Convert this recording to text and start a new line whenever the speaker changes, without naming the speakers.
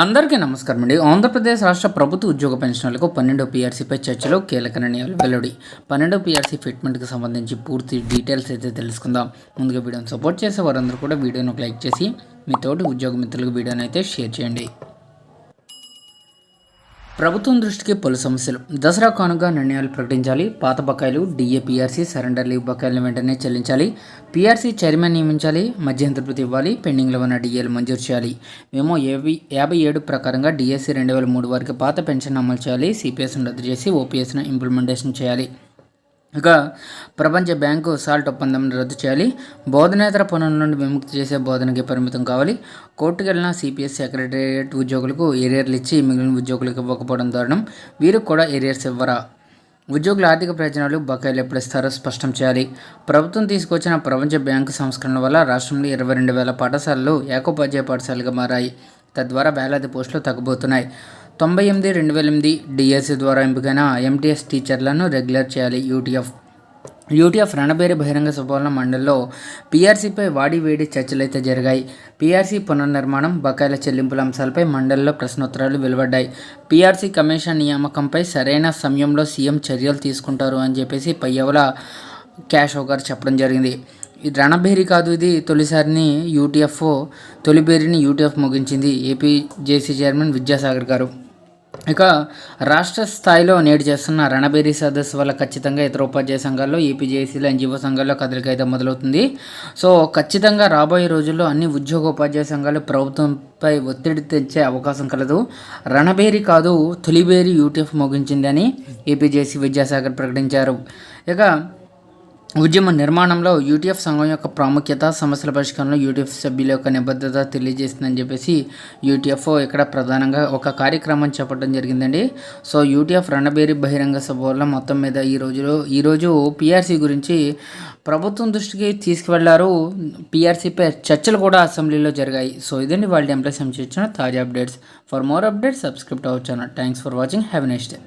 అందరికీ నమస్కారం అండి. ఆంధ్రప్రదేశ్ రాష్ట్ర ప్రభుత్వ ఉద్యోగ పెన్షన్లకు పన్నెండో పీఆర్సీపై చర్చలో కీలక నిర్ణయాలు వెల్లడి. పన్నెండో పీఆర్సీ ఫిట్మెంట్కి సంబంధించి పూర్తి డీటెయిల్స్ అయితే తెలుసుకుందాం. ముందుగా వీడియోని సపోర్ట్ చేసే వారందరూ కూడా వీడియోను లైక్ చేసి మీ తోటి ఉద్యోగ మిత్రులకు వీడియోని అయితే షేర్ చేయండి. ప్రభుత్వం దృష్టికి పలు సమస్యలు. దసరా కానుగా నిర్ణయాలు ప్రకటించాలి. పాత బకాయిలు డిఏపీఆర్సీ సరెండర్ లీవ్ బకాయిలను వెంటనే చెల్లించాలి. పీఆర్సీ చైర్మన్ నియమించాలి. మధ్యంతర ఇవ్వాలి. పెండింగ్లో ఉన్న డిఏలు మంజూరు చేయాలి. మేము ఏవి యాభై ఏడు ప్రకారంగా డిఎస్సీ రెండు వేల మూడు వరకు పాత పెన్షన్ అమలు చేయాలి. సిపిఎస్ను రద్దు చేసి ఓపీఎస్ను ఇంప్లిమెంటేషన్ చేయాలి. ఇక ప్రపంచ బ్యాంకు సాల్ట్ ఒప్పందం రద్దు చేయాలి. బోధనేతర పనుల నుండి విముక్తి చేసే బోధనకి పరిమితం కావాలి. కోర్టుకు వెళ్ళిన సిపిఎస్ సెక్రటేరియట్ ఉద్యోగులకు ఏరియర్లు ఇచ్చి మిగిలిన ఉద్యోగులకు ఇవ్వకపోవడం దారుణం. వీరికి కూడా ఏరియర్స్ ఇవ్వరా? ఉద్యోగుల ఆర్థిక ప్రయోజనాలు బకాయిలు ఎప్పుడు ఇస్తారో స్పష్టం చేయాలి. ప్రభుత్వం తీసుకొచ్చిన ప్రపంచ బ్యాంకు సంస్కరణ వల్ల రాష్ట్రంలో ఇరవై రెండు వేల పాఠశాలలు ఏకోపాధ్యాయ పాఠశాలగా మారాయి. తద్వారా వేలాది పోస్టులు తగ్గబోతున్నాయి. తొంభై ఎనిమిది రెండు వేల ఎనిమిది డిఎస్సి ద్వారా ఎంపికైన ఎంటీఎస్ టీచర్లను రెగ్యులర్ చేయాలి. యూటీఎఫ్. యూటీఎఫ్ రణబేరి బహిరంగ సభల మండలిలో పీఆర్సీపై వాడి వేడి చర్చలు అయితే జరిగాయి. పీఆర్సీ పునర్నిర్మాణం బకాయిల చెల్లింపుల అంశాలపై మండలిలో ప్రశ్నోత్తరాలు వెలువడ్డాయి. పీఆర్సీ కమిషన్ నియామకంపై సరైన సమయంలో సీఎం చర్యలు తీసుకుంటారు అని చెప్పేసి పయ్యవల క్యాష్ గారు చెప్పడం జరిగింది. ఇది రణబేరి కాదు ఇది తొలిసారిని యూటీఎఫ్ తొలిబేరిని UTF ముగించింది. AP JC chairman Vidyasagar garu. ఇక రాష్ట్ర స్థాయిలో నేడు చేస్తున్న రణబేరి సదస్సు వల్ల ఖచ్చితంగా ఇతర ఉపాధ్యాయ సంఘాల్లో ఏపీజేసీలు ఎన్జిఓ సంఘాల్లో కదలిక అయితే మొదలవుతుంది. సో ఖచ్చితంగా రాబోయే రోజుల్లో అన్ని ఉద్యోగ ఉపాధ్యాయ సంఘాలు ప్రభుత్వంపై ఒత్తిడి తెచ్చే అవకాశం కలదు. రణబేరి కాదు తొలిబేరి యూటీఎఫ్ ముగించిందని ఏపీజేసీ విద్యాసాగర్ ప్రకటించారు. ఇక ఉద్యమ నిర్మాణంలో యూటీఎఫ్ సంఘం యొక్క ప్రాముఖ్యత సమస్యల పరిష్కారంలో యూటీఎఫ్ సభ్యుల యొక్క నిబద్ధత తెలియజేస్తుందని చెప్పేసి యూటీఎఫ్ ఇక్కడ ప్రధానంగా ఒక కార్యక్రమం చెప్పడం జరిగిందండి. సో యూటీఎఫ్ రణబేరి బహిరంగ సభ వల్ల మొత్తం మీద ఈ రోజులో ఈరోజు పీఆర్సీ గురించి ప్రభుత్వం దృష్టికి తీసుకువెళ్ళారు. పిఆర్సీపై చర్చలు కూడా అసెంబ్లీలో జరిగాయి. సో ఇదండి వాళ్ళ ఎంప్లాయ్ సంబంధించిన తాజా updates. For more updates subscribe అవ్వచ్చు thanks for watching. Have next day.